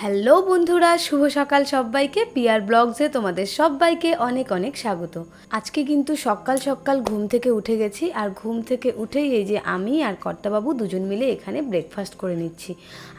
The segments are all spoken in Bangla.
হ্যালো বন্ধুরা, শুভ সকাল সবাইকে। পিয়ার ব্লগসে তোমাদের সবাইকে অনেক অনেক স্বাগত। আজকে কিন্তু সকাল সকাল ঘুম থেকে উঠে গেছি আর ঘুম থেকে উঠেই এই যে আমি আর কর্তাবাবু দুজন মিলে এখানে ব্রেকফাস্ট করে নিচ্ছি।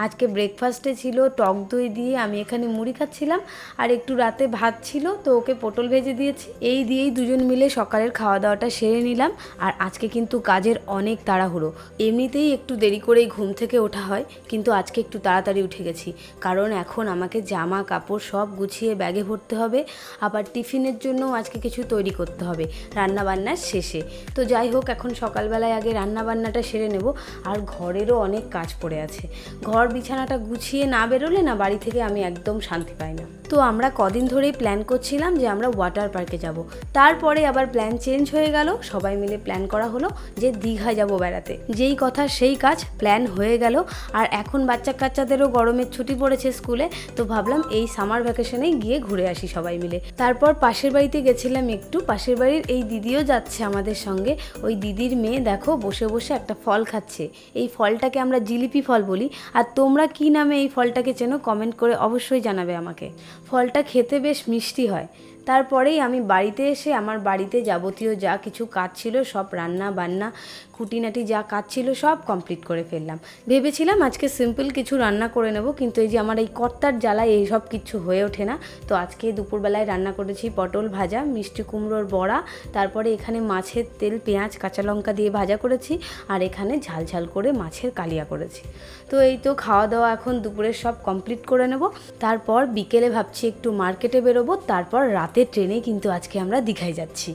আজকে ব্রেকফাস্টে ছিল টক দই দিয়ে আমি এখানে মুড়ি খাচ্ছিলাম আর একটু রাতে ভাত ছিল, তো ওকে পটল ভেজে দিয়েছি। এই দিয়েই দুজন মিলে সকালের খাওয়া দাওয়াটা সেরে নিলাম আর আজকে কিন্তু কাজের অনেক তাড়াহুড়ো। এমনিতেই একটু দেরি করেই ঘুম থেকে ওঠা হয়, কিন্তু আজকে একটু তাড়াতাড়ি উঠে গেছি। কারণ এখন আমাকে জামা, কাপড় সব গুছিয়ে ব্যাগে ভরতে হবে। আবার টিফিনের জন্য আজকে কিছু তৈরি করতে হবে রান্নাবান্নার শেষে। তো যাই হোক, এখন সকালবেলায় আগে রান্নাবান্নাটা সেরে নেব। আর ঘরেরও অনেক কাজ পড়ে আছে। ঘর বিছানাটা গুছিয়ে না বেরোলে না বাড়ি থেকে আমি একদম শান্তি পাই না। তো আমরা কদিন ধরেই প্ল্যান করছিলাম যে আমরা ওয়াটার পার্কে যাব। তারপরে আবার প্ল্যান চেঞ্জ হয়ে গেল, সবাই মিলে প্ল্যান করা হলো যে দীঘা যাব বেড়াতে। যেই কথা সেই কাজ প্ল্যান হয়ে গেল, আর এখন বাচ্চা কাচ্চাদেরও গরমের ছুটি পড়েছে স্কুলে, তো ভাবলাম এই সামার ভ্যাকেশনেই গিয়ে ঘুরে আসি সবাই মিলে। তারপর পাশের বাড়িতে গেছিলাম একটু, পাশের বাড়ির এই দিদিও যাচ্ছে আমাদের সঙ্গে। ওই দিদির মেয়ে দেখো বসে বসে একটা ফল খাচ্ছে। এই ফলটাকে আমরা জিলিপি ফল বলি। আর তোমরা কি নামে এই ফলটাকে চেনো কমেন্ট করে অবশ্যই জানাবে আমাকে। ফলটা খেতে বেশ মিষ্টি হয়। তারপরেই আমি বাড়িতে এসে আমার বাড়িতে যাবতীয় যা কিছু কাজ ছিল, সব রান্না বান্না, খুঁটিনাটি যা কাজ ছিল সব কমপ্লিট করে ফেললাম। ভেবেছিলাম আজকে সিম্পল কিছু রান্না করে নেব, কিন্তু এই যে আমার এই কর্তার জ্বালায় এই সব কিছু হয়ে ওঠে না। তো আজকে দুপুরবেলায় রান্না করেছি পটল ভাজা, মিষ্টি কুমড়োর বড়া, তারপরে এখানে মাছের তেল, পেঁয়াজ, কাঁচা লঙ্কা দিয়ে ভাজা করেছি, আর এখানে ঝাল ঝাল করে মাছের কালিয়া করেছি। তো এই তো খাওয়া দাওয়া এখন দুপুরের সব কমপ্লিট করে নেব। তারপর বিকেলে ভাবছি একটু মার্কেটে বেরোবো, তারপর রাতে ট্রেনে কিন্তু আজকে আমরা দীঘায় যাচ্ছি।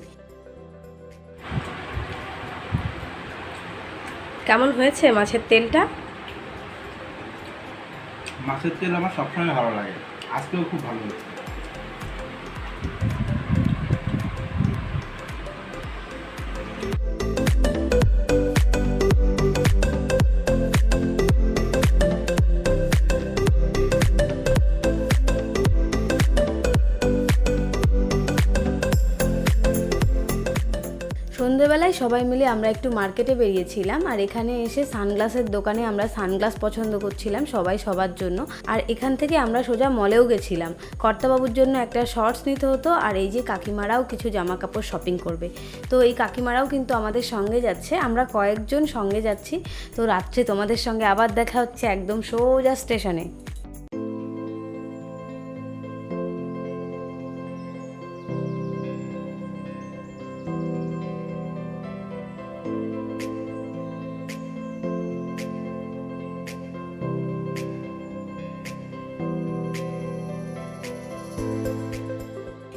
কেমন হয়েছে মাছের তেলটা? মাছের তেল আমার সবসময় ভালো লাগে। আজকেও খুব ভালো হয়েছে। সন্ধেবেলায় সবাই মিলে আমরা একটু মার্কেটে বেরিয়েছিলাম আর এখানে এসে সানগ্লাসের দোকানে আমরা সানগ্লাস পছন্দ করছিলাম সবাই সবার জন্য। আর এখান থেকে আমরা সোজা মলেও গেছিলাম। কর্তাবাবুর জন্য একটা শর্টস নিতে হতো আর এই যে কাকিমারাও কিছু জামা কাপড় শপিং করবে। তো এই কাকিমারাও কিন্তু আমাদের সঙ্গে যাচ্ছে। আমরা কয়েকজন সঙ্গে যাচ্ছি। তো রাত্রে তোমাদের সঙ্গে আবার দেখা হচ্ছে একদম সোজা স্টেশনে। you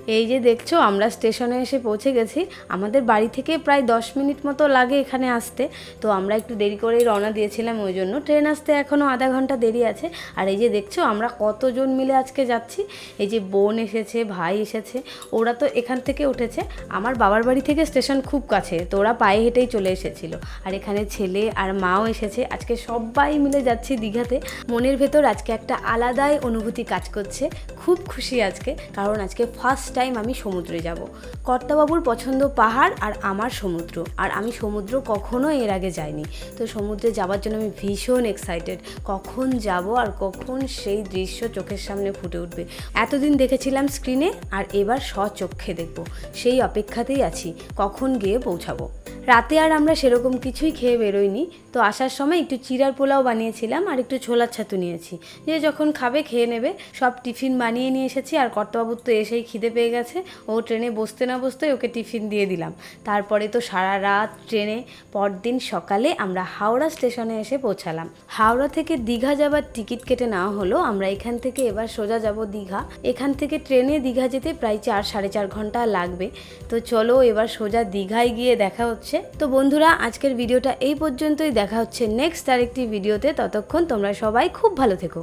এই যে দেখছ, আমরা স্টেশনে এসে পৌঁছে গেছি। আমাদের বাড়ি থেকে প্রায় দশ মিনিট মতো লাগে এখানে আসতে। তো আমরা একটু দেরি করেই রওনা দিয়েছিলাম, ওই জন্য ট্রেন আসতে এখনও আধা ঘণ্টা দেরি আছে। আর এই যে দেখছ, আমরা কতজন মিলে আজকে যাচ্ছি? এই যে বোন এসেছে, ভাই এসেছে, ওরা তো এখান থেকে উঠেছে। আমার বাবার বাড়ি থেকে স্টেশন খুব কাছে, তো ওরা পায়ে হেঁটেই চলে এসেছিল। আর এখানে ছেলে আর মাও এসেছে। আজকে সবাই মিলে যাচ্ছি দীঘাতে। মনের ভেতর আজকে একটা আলাদাই অনুভূতি কাজ করছে। খুব খুশি আজকে, কারণ আজকে ফার্স্ট টাইম আমি সমুদ্রে যাব। কর্তাবাবুর পছন্দ পাহাড় আর আমার সমুদ্র। আর আমি সমুদ্র কখনো এর আগে যাইনি। তো সমুদ্রে যাওয়ার জন্য আমি ভীষণ এক্সাইটেড কখন যাব আর কখন সেই দৃশ্য চোখের সামনে ফুটে উঠবে। এতদিন দেখেছিলাম স্ক্রিনে আর এবার স্বচক্ষে দেখব। সেই অপেক্ষাতেই আছি, কখন গিয়ে পৌঁছাবো। রাতে আর আমরা সেরকম কিছুই খেয়ে বেরোইনি। তো আসার সময় একটু চিরার পোলাও বানিয়েছিলাম আর একটু ছোলার ছাতু নিয়েছি। যে যখন খাবে খেয়ে নেবে। সব টিফিন বানিয়ে নিয়ে এসেছি আর কর্তাবাবুর তো এসেই খিদে পেয়ে গেছে। ও ট্রেনে বসতে না বসতে ওকে টিফিন দিয়ে দিলাম। তারপরে তো সারা রাত ট্রেনে, পরদিন সকালে আমরা হাওড়া স্টেশনে এসে পৌঁছালাম। হাওড়া থেকে দীঘা যাবার টিকিট কেটে নেওয়া হলো। আমরা এখান থেকে এবার সোজা যাব দীঘা। এখান থেকে ট্রেনে দীঘা যেতে প্রায় চার, সাড়ে চার ঘণ্টা লাগবে। তো চলো এবার সোজা দীঘায় গিয়ে দেখা হচ্ছে। তো বন্ধুরা, আজকের ভিডিওটা এই পর্যন্তই। দেখা হচ্ছে নেক্সট আরেকটি ভিডিওতে। ততক্ষণ তোমরা সবাই খুব ভালো থেকো।